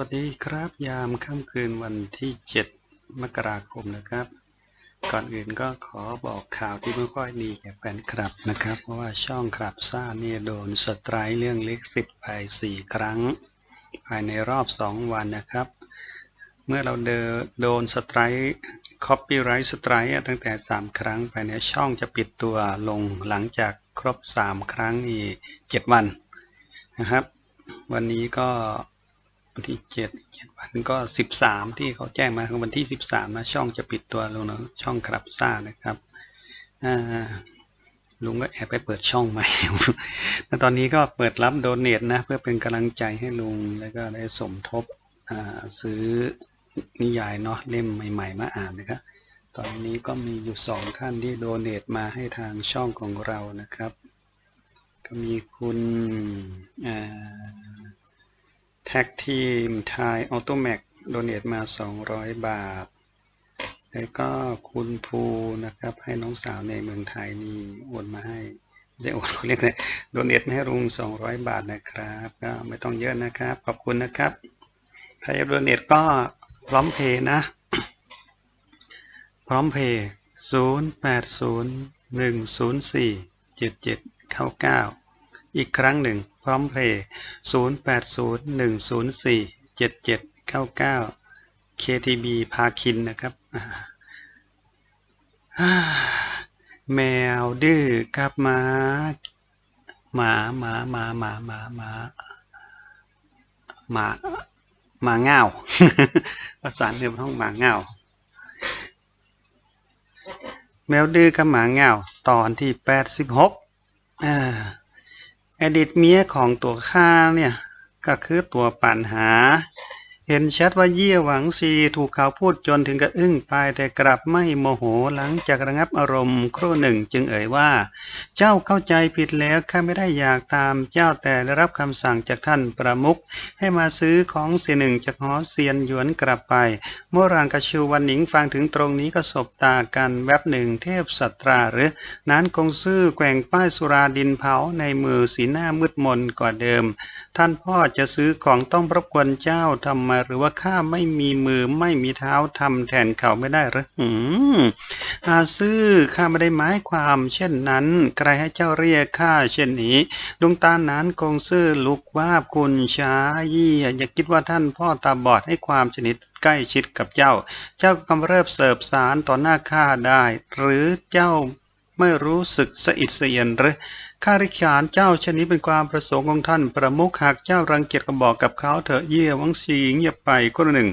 วัสดีครับ ยามค่ำคืนวันที่ 7 มกราคมนะครับ ก่อนอื่นก็ขอบอกข่าวที่ไม่ค่อยดีแก่แฟนคลับนะครับ เพราะว่าช่องคลับซ่าเนี่ยโดนสไตร์เรื่องเล็กสิบไปสี่ครั้ง ภายในรอบ 2 วันนะครับ เมื่อเราเดนโดนสไตร์คอปปี้ไรท์สไตร์ตั้งแต่ 3 ครั้ง ภายในช่องจะปิดตัวลงหลังจากครบ 3 ครั้งนี่7วันนะครับ วันนี้ก็ วันที่เจ็ดเจ็ดวันก็สิบสามที่เขาแจ้งมาคือวันที่สิบสามนะช่องจะปิดตัวลงนะช่องครับซ่านะครับลุงก็แอบไปเปิดช่องใหม่แล้วตอนนี้ก็เปิดรับโดเนทนะ เพื่อเป็นกำลังใจให้ลุงแล้วก็ได้สมทบซื้อนิยายเนาะเล่มใหม่ๆ มาอ่านนะครับ ตอนนี้ก็มีอยู่สองท่านที่โดเนทมาให้ทางช่องของเรานะครับ ก็มีคุณอ่า แท็กทีมไทยออโตแม็กโดเนทมา 200 บาท แล้วก็คุณภูนะครับ ให้น้องสาวในเมืองไทยนี่โอนมาให้ไม่ใช่โอนเขาเรียกเลยโดเนทให้ลุง 200 บาทนะครับ ก็ไม่ต้องเยอะนะครับ ขอบคุณนะครับใครโดเนทก็พร้อมเพย์นะ พร้อมเพย์0 8 0 1 0 4 7 7 9 9 อีกครั้งหนึ่ง พร้อมเพย์0 8 0 1 0 4 7 7 9 9 KTB พาคินนะครับ แมวดื้อกับหมาหมาหมาหมาหมาหมาหมาหมาหมาเงาภาษาเหนือห้องหมาเงาแมวดื้อกับหมาเงาตอนที่แปดสิบหกอ่า อดีตเมียของตัวข้าเนี่ย ก็คือตัวปัญหา เห็นชัดว่าเยี่ยหวังซีถูกเขาพูดจนถึงกับอึ้งไปแต่กลับไม่โมโหหลังจากระงับอารมณ์ครู่หนึ่งจึงเอ่ยว่า เจ้าเข้าใจผิดแล้วข้าไม่ได้อยากตามเจ้าแต่ได้รับคำสั่งจากท่านประมุขให้มาซื้อของเสียหนึ่งจากหอเซียนหยวนกลับไปเมื่อรางกระชูวันหนิงฟังถึงตรงนี้ก็สบตากันแวบหนึ่งเทพสัตราหรือ นั้นคงซื่อแกว่งป้ายสุราดินเผาในมือสีหน้ามืดมนกว่าเดิม ท่านพ่อจะซื้อของต้องรบกวนเจ้าทำไมหรือว่าข้าไม่มีมือไม่มีเท้าทำแทนเขาไม่ได้หรือหืมอาซื้อข้าไม่ได้หมายความเช่นนั้น ใครให้เจ้าเรียกข้าเช่นนี้ดวงตานั้นคงซื่อลุกว่าบคุณช้ายี่อย่าคิดว่าท่านพ่อตาบอดให้ความชนิดใกล้ชิดกับเจ้า เจ้ากำเริบเสิบสารต่อหน้าข้าได้ หรือเจ้าไม่รู้สึกสะอิดสะเอียนหรือ ข้าริขานเจ้าชนนี้เป็นความประสงค์ของท่าน ประมุขหากเจ้ารังเกียจก็บอกกับเขาเถอะเยี่ยวังสีเงียบไปคนหนึ่ง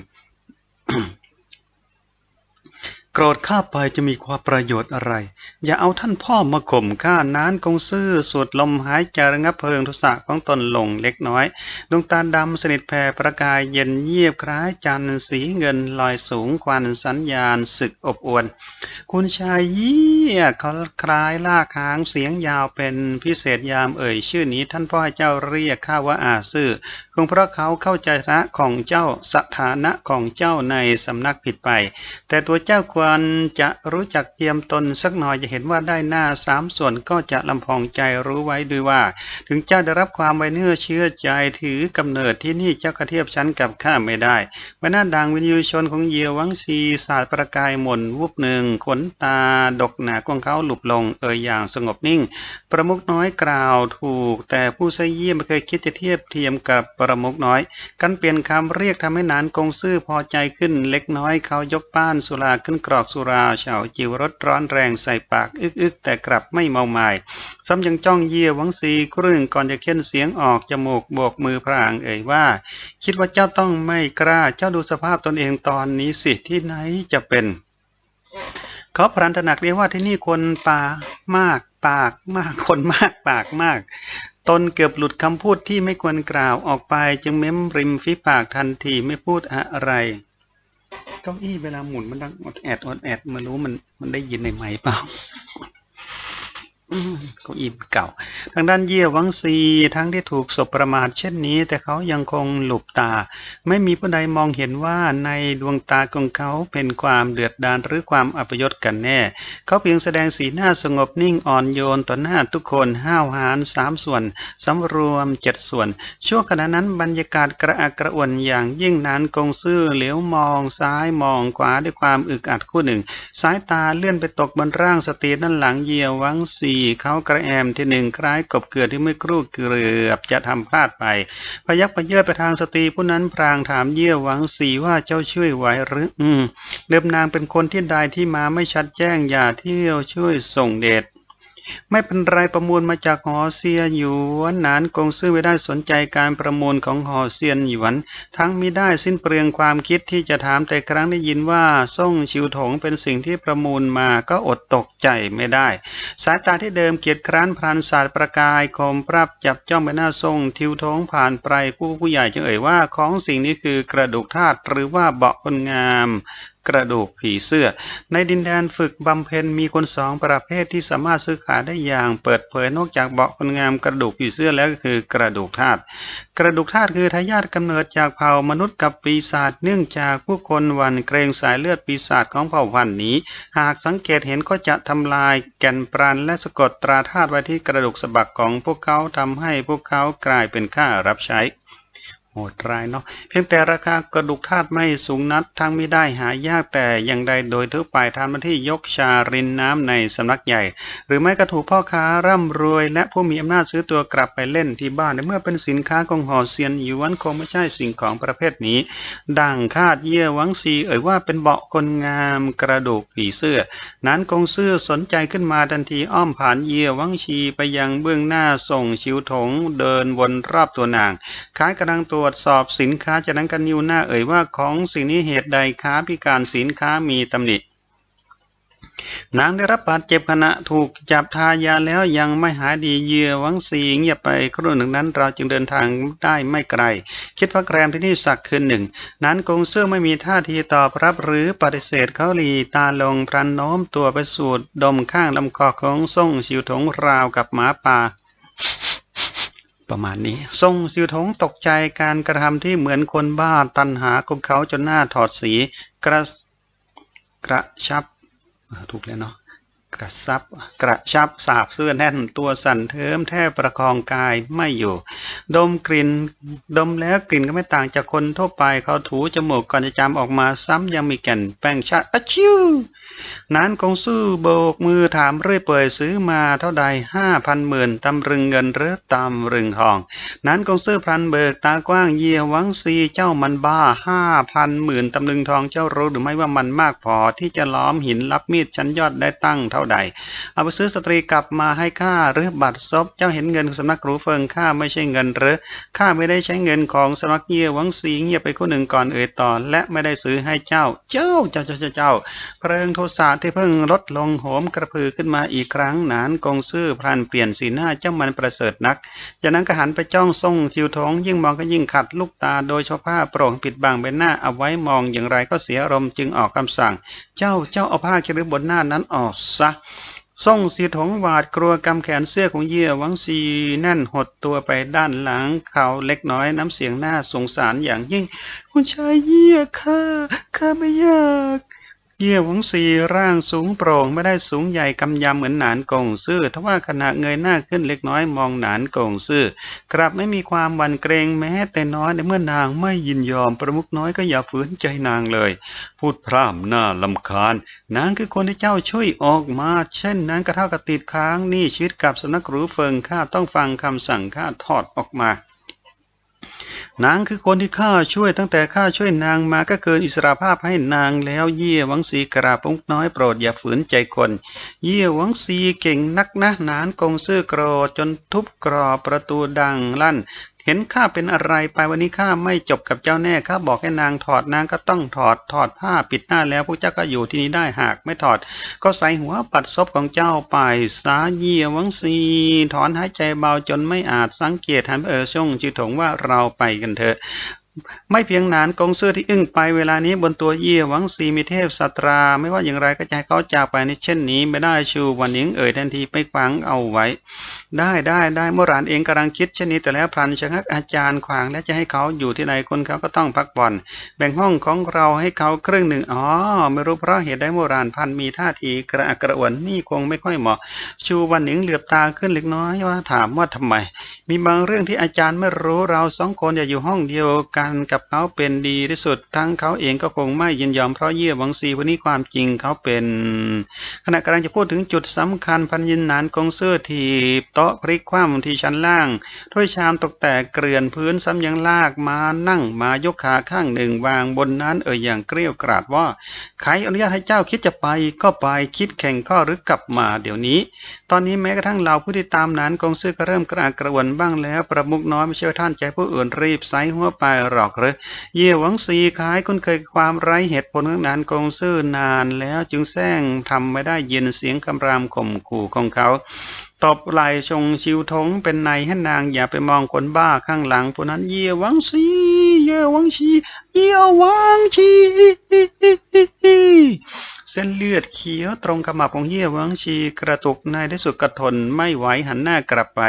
โกรธข้าไปจะมีความประโยชน์อะไร อย่าเอาท่านพ่อมาข่มข้านานคงซื่อสูดลมหายใจระงับเพลิงโทสะของตนลงเล็กน้อย ดวงตาดำสนิทแผ่ประกายเย็นเยียบคล้ายจันสีเงินลอยสูงควันสัญญาณศึกอบอวน คุณชายเยี่ยเขาคล้ายลากหางเสียงยาวเป็นพิเศษยามเอ่ย ชื่อนี้ท่านพ่อเจ้าเรียกข้าว่าอาซื่อ งเพราะเขาเข้าใจฐานะของเจ้าสถานะของเจ้าในสำนักผิดไป แต่ตัวเจ้าควรจะรู้จักเตรียมตนสักหน่อยจะเห็นว่าได้หน้าสามส่วนก็จะลำพองใจรู้ไว้ด้วยว่า ถึงเจ้าได้รับความไว้เนื้อเชื่อใจถือกำเนิดที่นี่เจ้ากระเทียบชั้นกับข้าไม่ได้ใบหน้าด่างวิญญูชนของเยวังซีศาสาดประกายหม่นวุบหนึ่งขนตาดกหนาของเขาหลุบลงเอ่ยอย่างสงบนิ่ง ประมุกน้อยกล่าวถูก แต่ผู้เสยเยี่ยมไม่เคยคิดจะเทียบเทียมกับประมุกน้อยกันเปลี่ยนคำเรียกทำให้นานกงซื่อพอใจขึ้นเล็กน้อยเขายกป้านสุราขึ้นกรอกสุราเฉาจิวรสร้อนแรงใส่ปากอึกอึกแต่กลับไม่เมาหมายซ้ำยังจ้องเยี่ยวังซีครึ่งก่อนจะเค้นเสียงออกจมูกโบกมือพรางเอ่ยว่า คิดว่าเจ้าต้องไม่กล้าเจ้าดูสภาพตนเองตอนนี้สิที่ไหนจะเป็นเขาพรันตะหนักเรียกว่าที่นี่คนป่ามากปากมากคนมากปากมาก ตนเกือบหลุดคำพูดที่ไม่ควรกล่าวออกไปจึงเม้มริมฝีปากทันทีไม่พูดอะไรเก้าอี้เวลาหมุนมันดังอดแอดอดแอดมารู้มันมันได้ยินในไหมเปล่า เก็อิ่มเก่า ทางด้านเยี่ยวังซีทั้งที่ถูกศพประมาทเช่นนี้ แต่เขายังคงหลบตา ไม่มีผู้ใดมองเห็นว่าในดวงตาของเขาเป็นความเดือดดาลหรือความอัปยศกันแน่ เขาเพียงแสดงสีหน้าสงบนิ่งอ่อนโยนต่อหน้าทุกคนห้าวหาญสามส่วนสำรวมเจ็ดส่วน ช่วงขณะนั้นบรรยากาศกระอักกระอ่วนอย่างยิ่งนานกงซื่อเหลียวมองซ้ายมองขวาด้วยความอึกอัดคู่หนึ่ง สายตาเลื่อนไปตกบนร่างสตรีด้านหลังเยียววัีเขากระแอมที่หนึ่งคล้ายกบเกลือที่เมื่อครู่เกลือบจะทำพลาดไป พยักพเยิดไปทางสตรีผู้นั้นพรางถามเยี่ยวหวังสีว่าเจ้าช่วยไหวหรือ อืมเดิมนางเป็นคนที่ใดที่มาไม่ชัดแจ้งอย่าเที่ยวช่วยส่งเดช ไม่เป็นไรประมูลมาจากหอเซียนหยวนหนานกงซื่อไม่ได้สนใจการประมูลของหอเซียนหยวน ทั้งมิได้สิ้นเปลืองความคิดที่จะถามแต่ครั้งได้ยินว่าส่งชิวถงเป็นสิ่งที่ประมูลมาก็อดตกใจไม่ได้ สายตาที่เดิมเกียดคร้านพรานศาสตร์ประกายคมปรับจับจ้องไปหน้าทรงทิวทงผ่านไปผู้ผู้ใหญ่จึงเอ่ยว่าของสิ่งนี้คือกระดูกธาตุหรือว่าเบาะคนงาม กระดูกผีเสื้อ ในดินแดนฝึกบำเพ็ญมีคนสองประเภทที่สามารถซื้อขายได้อย่างเปิดเผยนอกจากเบาะคนงามกระดูกผีเสื้อแล้วก็คือกระดูกธาตุกระดูกธาตุคือทายาทกำเนิดจากเผ่ามนุษย์กับปีศาจเนื่องจากผู้คนวันเกรงสายเลือดปีศาจของเผ่าพันธุ์นี้ หากสังเกตเห็นก็จะทำลายแก่นปราณและสะกดตราธาตุไว้ที่กระดูกสะบักของพวกเขาทำให้พวกเขากลายเป็นข้ารับใช้ โหดร้ายเนาะเพียงแต่ราคากระดูกธาตุไม่สูงนักทั้งไม่ได้หายากแต่อย่างใดโดยทั่วไปทำหน้าที่ยกชารินน้ำในสำนักใหญ่ หรือไม่ก็ถูกพ่อค้าร่ำรวย และผู้มีอำนาจซื้อตัวกลับไปเล่นที่บ้านในเมื่อเป็นสินค้าของหอเซียนหยวนคงไม่ใช่สิ่งของประเภทนี้ ดังคาดเยี่ยหวังซี เอ่ยว่าเป็นเบาะคนงามกระดูกผีเสื้อ นั้นกงซื่อสนใจขึ้นมาทันทีอ้อมผ่านเยี่ยหวังชีไปยังเบื้องหน้าส่งชิวถงเดินวนรอบตัวนางคล้ายกำลังตัวรวจสอบสินค้าจากนั้นกันนิ้วหน้าเอ่ยว่าของสิ่งนี้เหตุใดค้าพิการสินค้ามีตำหนินางได้รับบาดเจ็บขณะถูกจับทายาแล้วยังไม่หายดีเยื่อหวังสีเงียบไปครู่หนึ่งนั้นเราจึงเดินทางได้ไม่ไกล คิดพักแรมที่นี่สักคืนหนึ่ง นั้นกงเสื้อไม่มีท่าทีตอบรับหรือปฏิเสธเขาหลีตาลงพรันโน้มตัวไปสูดดมข้างลำคอของส่งชิวถงราวกับหมาป่า ประมาณนี้ ทรงสิวทงตกใจการกระทำที่เหมือนคนบ้าตันหาของเขาจนหน้าถอดสีกระกระชับถูกแล้วเนาะ กระซับกระชับสาบเสื้อแน่นตัวสั่นเทิมแทบประคองกายไม่อยู่ ดมกลิ่นดมแล้วกลิ่นก็ไม่ต่างจากคนทั่วไปเขาถูจมูกก่อนจะจำออกมาซ้ำยังมีแก่นแป้งชาอะชิวนั้นกงสู้โบกมือถามเรื่อยเปื่อยซื้อมาเท่าใดห้าพันหมื่นตำรึงเงินหรือตำรึงทอง นั้นกงซื้อพลันเบิกตากว้างเยียวังซีเจ้ามันบ้าห้าพันหมื่นตำลึงทองเจ้ารู้หรือไม่ว่ามันมากพอที่จะล้อมหินรับมีดชั้นยอดได้ตั้งเท่าใด เอาไปซื้อสตรีกลับมาให้ข้าหรือบัตรซบเจ้าเห็นเงินของสำนักหรูเฟิงข้าไม่ใช่เงินหรือข้าไม่ได้ใช้เงินของสำนักเยี่ยวังซีเงียบไปคนหนึ่งก่อนเอ่ยต่อ และไม่ได้ซื้อให้เจ้า เจ้าเจ้าเจ้าเจ้าเจ้าเพลิงโทสะที่เพิ่งลดลงโหมกระพือขึ้นมาอีกครั้งหนานกงซื่อพลันเปลี่ยนสีหน้าเจ้ามันประเสริฐนัก จากนั้นก็หันไปจ้องทรงทิวท้องยิ่งมองก็ยิ่งขัดลูกตาโดยเฉพาะผ้าโปร่งปิดบังใบหน้าเอาไว้มองอย่างไรก็เสียอารมณ์จึงออกคำสั่ง เจ้าเจ้าเอาผ้าเชือกบนหน้านั้นออกซะส่งสีถงหวาดกลัวกำแขนเสื้อของเยี่ยหวังซีแน่นหดตัวไปด้านหลังเขาเล็กน้อยน้ำเสียงหน้าสงสารอย่างยิ่ง คุณชายเยี่ยข้าข้าไม่อยาก เยี่ยวงสีร่างสูงโปร่งไม่ได้สูงใหญ่กำยำเหมือนหนานกงซื่อทว่าขณะเงยหน้าขึ้นเล็กน้อยมองหนานกงซื่อกลับไม่มีความหวั่นเกรงแม้แต่น้อยในเมื่อนางไม่ยินยอมประมุขน้อยก็อย่าฝืนใจนางเลย พูดพร่ำหน้าลำคาญ นางคือคนที่เจ้าช่วยออกมา เช่นนั้นก็เท่ากับติดค้างนี่ชีวิตกับสำนักหรูเฟิงข้าต้องฟังคำสั่งข้าทอดออกมา นางคือคนที่ข้าช่วยตั้งแต่ข้าช่วยนางมาก็เกินอิสระภาพให้นางแล้วเยี่ยหวังสีกราบปุกน้อยโปรดอย่าฝืนใจคน เยี่ยหวังสีเก่งนักนะนานกงซื่อกรอจนทุบกรอบประตูดังลั่น เห็นข้าเป็นอะไรไปวันนี้ข้าไม่จบกับเจ้าแน่ข้าบอกให้นางถอดนางก็ต้องถอดถอดผ้าปิดหน้าแล้วพวกเจ้าก็อยู่ที่นี่ได้หากไม่ถอด ก็ใส่หัวปัดซบของเจ้าไปสาเยี่ยวังสีถอนหายใจเบาจนไม่อาจสังเกตหันเออช่งจิถงว่าเราไปกันเถอะ ไม่เพียงนานกงเสื้อที่อึ้งไปเวลานี้บนตัวเยี่ยหวังสีมีเทพสัตรา ไม่ว่าอย่างไรก็จะให้เขาจากไปในเช่นนี้ ไม่ได้ชูวันหนิงเอ่ยทันทีไปขวางเอาไว้ ได้ได้ได้เมื่อรานเองกำลังคิดเช่นนี้แต่แล้วพลันชะงักอาจารย์ขวางและจะให้เขาอยู่ที่ไหนคนเขาก็ต้องพักผ่อน แบ่งห้องของเราให้เขาครึ่งหนึ่งอ๋อไม่รู้เพราะเหตุใดโมรานพันมีท่าทีกระอักกระอ่วนนี่คงไม่ค่อยเหมาะ ชูวันหนิงเหลือบตาขึ้นเล็กน้อยว่าถามว่าทำไม มีบางเรื่องที่อาจารย์ไม่รู้เราสองคนอย่าอยู่ห้องเดียวกันกับเขาเป็นดีที่สุด ทั้งเขาเองก็คงไม่ยินยอมเพราะเยี่ยหวังซีวันนี้ความจริงเขาเป็น ขณะกำลังจะพูดถึงจุดสำคัญพันยินนานกงเสื้อทีบโต๊ะพลิกคว่ำที่ชั้นล่างถ้วยชามตกแตกเกลื่อนพื้นซ้ำยังลากมานั่งมายกขาข้างหนึ่งวางบนนั้นเอ่ยอย่างเกรี้ยวกราดว่าใครอนุญาตให้เจ้าคิดจะไปก็ไปคิดแข่งก็หรือกลับมาเดี๋ยวนี้ ตอนนี้แม้กระทั่งเราผู้ที่ตามนั้นกงซื้อก็เริ่มกระอักกระอ่วนบ้างแล้วประมุกน้อยไม่เชื่อท่านใจผู้อื่นรีบไซหัวไปหรอกหรือ เย่หวังสีขายคุ้นเคยความไร้เหตุผลของนานกงซื่อนานแล้วจึงแซงทำไม่ได้ยินเสียงคำรามข่มขู่ของเขา ตบไหลชงชิวทงเป็นในให้นางอย่าไปมองคนบ้าข้างหลังผู้นั้นเยี่ยวังสีเยี่ยวังชีเยี่ยวังชีเส้นเลือดเขียวตรงขมับของเยี่ยวังชีกระตุกในที่สุดกระทนไม่ไหวหันหน้ากลับไป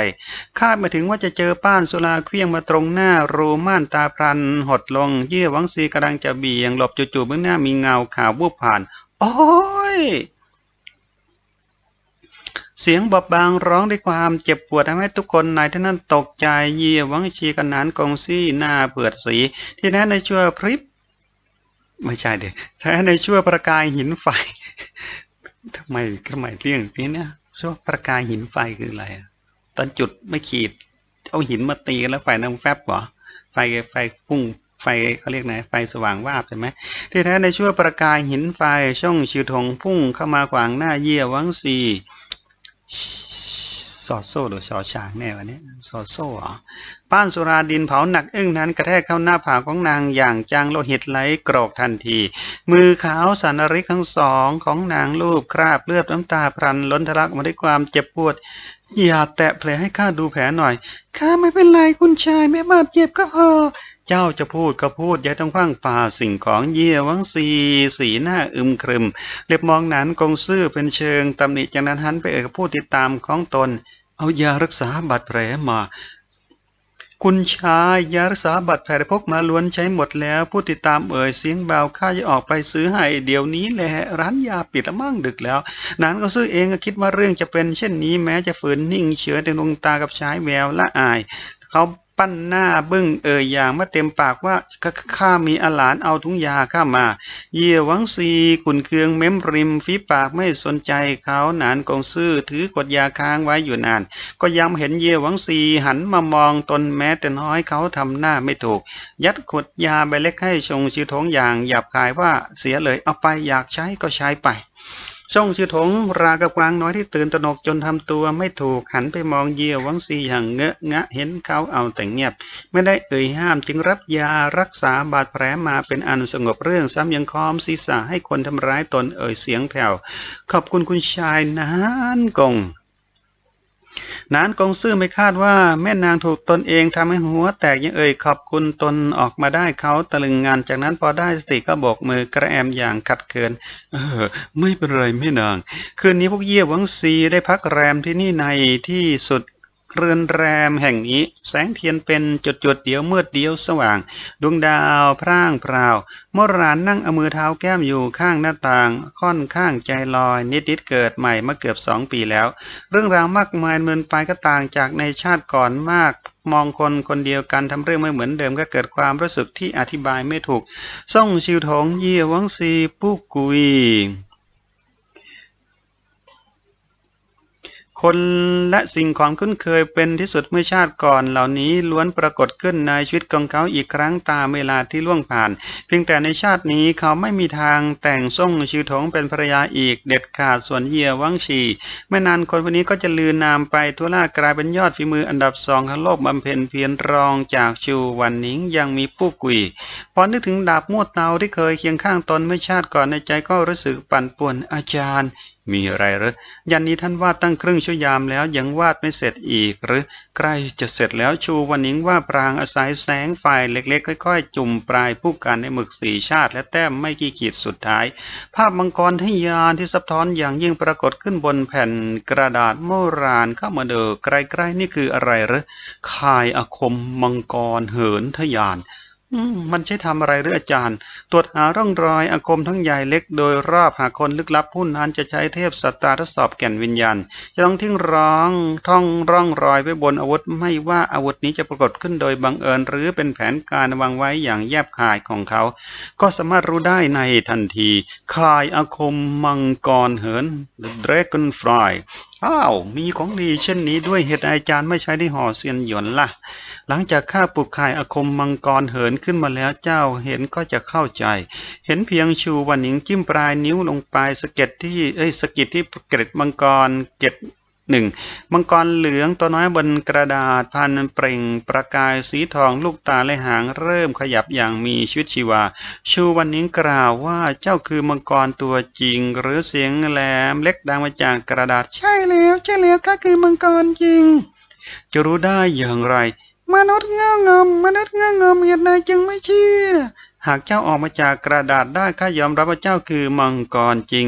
คาดมาถึงว่าจะเจอป้านสุราเคลี้ยงมาตรงหน้ารูม่านตาพรันหดลงเยี่ยวังซีกำลังจะเบี่ยงหลบจู่ๆเบื้องหน้ามีเงาขาววูบผ่านโอ้ย เสียงบอบบางร้องด้วยความเจ็บปวดทำให้ทุกคนในที่นั้นตกใจเยี่ยวังชีกันนานกงซี่หน้าเปือดสี ที่แท้ในชั่วพริบ ไม่ใช่เด็กแท้ในชั่วประกายหินไฟทำไมทำไมเรื่องนี้เนี่ยชั่วประกายหินไฟคืออะไรตอนจุดไม่ขีด เอาหินมาตีแล้วไฟน้ำแฟบเหรอไฟไฟพุ่งไฟเขาเรียกไงไฟสว่างวาบใช่ไหมที่แท้ในชั่วประกายหินไฟช่องชิวทงพุ่งเข้ามาขวางหน้าเยี่ยวังซี สอดโซ่หรือสอช้างแน่วันนี้สอดโซ่เหรอป้านสุราดินเผาหนักอึ้งนั้นกระแทกเข้าหน้าผากของนางอย่างจังโลหิตไหลกรอกทันที มือขาวสันริกทั้งสองของนางลูบคราบเลือดน้ำตาพรันล้นทะลักมาด้วยความเจ็บปวด อย่าแตะแผลให้ข้าดูแผลหน่อยข้าไม่เป็นไรคุณชายไม่บาดเจ็บก็พอ เจ้าจะพูดก็พูดอย่าต้องฟังป่าสิ่งของเยี่ยวังสีสีหน้าอึมครึมเล็บมองนั้นกงซื่อเป็นเชิงตำหนิจากนั้นหันไปเอ่ยกับผู้ติดตามของตน เอายารักษาบาดแผลมาคุณชายยารักษาบาดแผลพกมาล้วนใช้หมดแล้ว ผู้ติดตามเอ่ยเสียงเบาข้าจะออกไปซื้อให้เดี๋ยวนี้แหละร้านยาปิดละมั่งดึกแล้ว นานก็ซื้อเองก็คิดว่าเรื่องจะเป็นเช่นนี้แม้จะฝืนนิ่งเฉยแต่ดวงตากับชายแววละอาย เขา ปั้นหน้าบึ้งเอ่ยอย่างมาเต็มปากว่าข้ามีอาหลานเอาถุงยาข้ามา เยี่ยวังซีกุนเคืองเม้มริมฝีปากไม่สนใจเขาหนานกองซื่อถือกดยาค้างไว้อยู่นาน ก็ย้ำเห็นเยี่ยวังซีหันมามองตนแม้แต่น้อยเขาทำหน้าไม่ถูก ยัดขวดยาใบเล็กให้ชงชื่อทงอย่างหยาบคายว่าเสียเลยเอาไปอยากใช้ก็ใช้ไป ช่องชื่อถงรากับกวางน้อยที่ตื่นตระหนกจนทำตัวไม่ถูกหันไปมองเยี่ยววังซีอย่างเงอะงะเห็นเขาเอาแต่เงียบ ไม่ได้เอ่ยห้ามจึงรับยารักษาบาดแผลมาเป็นอันสงบเรื่องซ้ำยังคอมศีรษะให้คนทำร้ายตนเอ่ยเสียงแผ่วขอบคุณคุณชายนานกง นานกงซื่อไม่คาดว่าแม่นางถูกตนเองทำให้หัวแตกยังเอ่ยขอบคุณตนออกมาได้เขาตะลึงงานจากนั้นพอได้สติก็โบกมือกระแอมอย่างขัดเคิน เออ ไม่เป็นไรแม่นาง คืนนี้พวกเยี่ยหวังซีได้พักแรมที่นี่ในที่สุด เรือนแรมแห่งนี้ แสงเทียนเป็นจุดๆเดียวมืดเดียวสว่าง ดวงดาวพร่างพราวมรานนั่งเอามือเท้าแก้มอยู่ข้างหน้าต่าง ค่อนข้างใจลอย นิดๆเกิดใหม่มาเกือบสองปีแล้ว เรื่องราวมากมายเมือนไปก็ต่างจากในชาติก่อนมากมองคนคนเดียวกันทำเรื่องไม่เหมือนเดิมก็เกิดความรู้สึกที่อธิบายไม่ถูกส่งชิวถงเยี่ยวังซีปู้กุย คนและสิ่งของคุ้นเคยเป็นที่สุดเมื่อชาติก่อนเหล่านี้ล้วนปรากฏขึ้นในชีวิตของเขาอีกครั้งตามเวลาที่ล่วงผ่าน เพียงแต่ในชาตินี้เขาไม่มีทางแต่งส่งชิวถงเป็นภรรยาอีก เด็ดขาดส่วนเยียวังชีไม่นานคนคนนี้ก็จะลือนามไปทั่วโลกกลายเป็นยอดฝีมืออันดับสองของโลกบำเพ็ญเพียรรองจากชูวันนิงยังมีผู้กุยพอนึกถึงดาบมวดเตาที่เคยเคียงข้างตนเมื่อชาติก่อนในใจก็รู้สึกปั่นป่วนอาจารย์มีอะไรหรือยันนี้ท่านวาดตั้งครึ่งชั่วยามแล้วยังวาดไม่เสร็จอีก หรือใกล้จะเสร็จแล้วชูวันนิงว่าปรางอาศัยแสงไฟเล็กๆ ค่อย ๆ จุ่มปลายผู้กันในหมึกสีชาติ และแต้มไม่กี่ขีดสุดท้าย ภาพมังกรทะยานที่ซับซ้อนอย่างยิ่งปรากฏขึ้นบนแผ่นกระดาษโมรานเข้ามาเดูใกล้ๆนี่คืออะไรหรือคายอาคมมังกรเหินทะยาน มันใช่ทำอะไรหรืออาจารย์ ตรวจหาร่องรอยอาคมทั้งใหญ่เล็ก โดยรอบหากคนลึกลับผู้นั้นจะใช้เทพสตตาทดสอบแก่นวิญญาณ จะต้องทิ้งร้องท่องร่องรอยไว้บนอาวุธไม่ว่าอาวุธนี้จะปรากฏขึ้นโดยบังเอิญ หรือเป็นแผนการวางไว้อย่างแยบคายของเขา ก็สามารถรู้ได้ในทันที คลายอาคมมังกรเหิน The Dragonfly อ้าวมีของดีเช่นนี้ด้วยเหตุอาจารย์ไม่ใช้ที่ห่อเซียนหยวนล่ะ หลังจากข้าปลุกข่ายอาคมมังกรเหินขึ้นมาแล้วเจ้าเห็นก็จะเข้าใจ เห็นเพียงชูวันหนิงจิ้มปลายนิ้วลงไปสะเก็ดที่เอ้ยสะกิดที่เกร็ดมังกรเกร็ด หนึ่งมังกรเหลืองตัวน้อยบนกระดาษพันเปล่งประกายสีทองลูกตาและหางเริ่มขยับอย่างมีชีวิตชีวา ชูวันนิงกล่าวว่าเจ้าคือมังกรตัวจริง หรือเสียงแหลมเล็กดังมาจากกระดาษ ใช่แล้วใช่แล้วข้าคือมังกรจริง จะรู้ได้อย่างไร มนุษย์เงางมมนุษย์เงางมเหตุใดจึงไม่เชื่อหากเจ้าออกมาจากกระดาษได้ข้ายอมรับว่าเจ้าคือมังกรจริง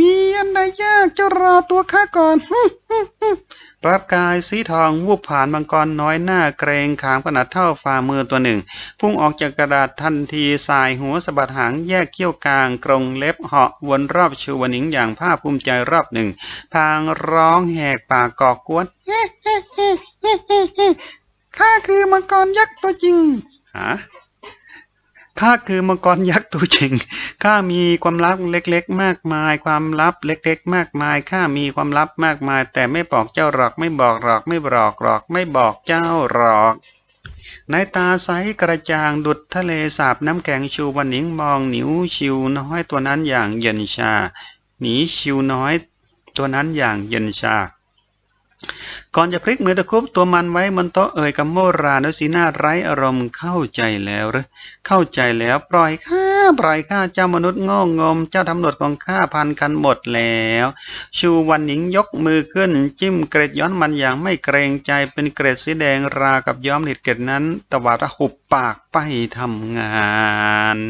มีอันใดยากเจ้ารอตัวข้าก่อนรับกายสีทองวูบผ่านมังกรน้อยหน้าเกรงขามขนาดเท่าฝ่ามือตัวหนึ่ง พุ่งออกจากกระดาษทันทีสายหัวสะบัดหางแยกเขี้ยวกลางกรงเล็บเหาะวนรอบชูวนิงอย่างภาคภูมิใจรอบหนึ่งพางร้องแหกปากกอกกวนข้าคือมังกรยักษ์ตัวจริงฮะ ข้าคือมังกรยักษ์ตัวจริงข้ามีความลับเล็กๆ มากมาย ความลับเล็กๆ มากมายข้ามีความลับมากมาย แต่ไม่บอกเจ้าหรอกไม่บอกหรอกไม่บอกหรอกไม่บอกเจ้าหรอกในตาใสกระจ่างดุดทะเลสาบน้ำแข็งชูวันหนิงมองหนิวชิวน้อยตัวนั้นอย่างเย็นชา หนีชิวน้อย ตัวนั้นอย่างเย็นชา ก่อนจะพลิกมือตะคุบตัวมันไว้บนโต๊ะเอ่ยกับโมราด้วยสีหน้าไร้อารมณ์เข้าใจแล้วหรือเข้าใจแล้วปล่อยข้าปล่อยข้าเจ้ามนุษย์ง่งม เจ้าทำหนวดของข้าพันกันหมดแล้ว ชูวันหนิงยกมือขึ้น จิ้มเกร็ดย้อนมันอย่างไม่เกรงใจเป็นเกร็ดสีแดงรากับย้อมหลิดเกร็ดนั้นตวาดหุบปากไปทำงาน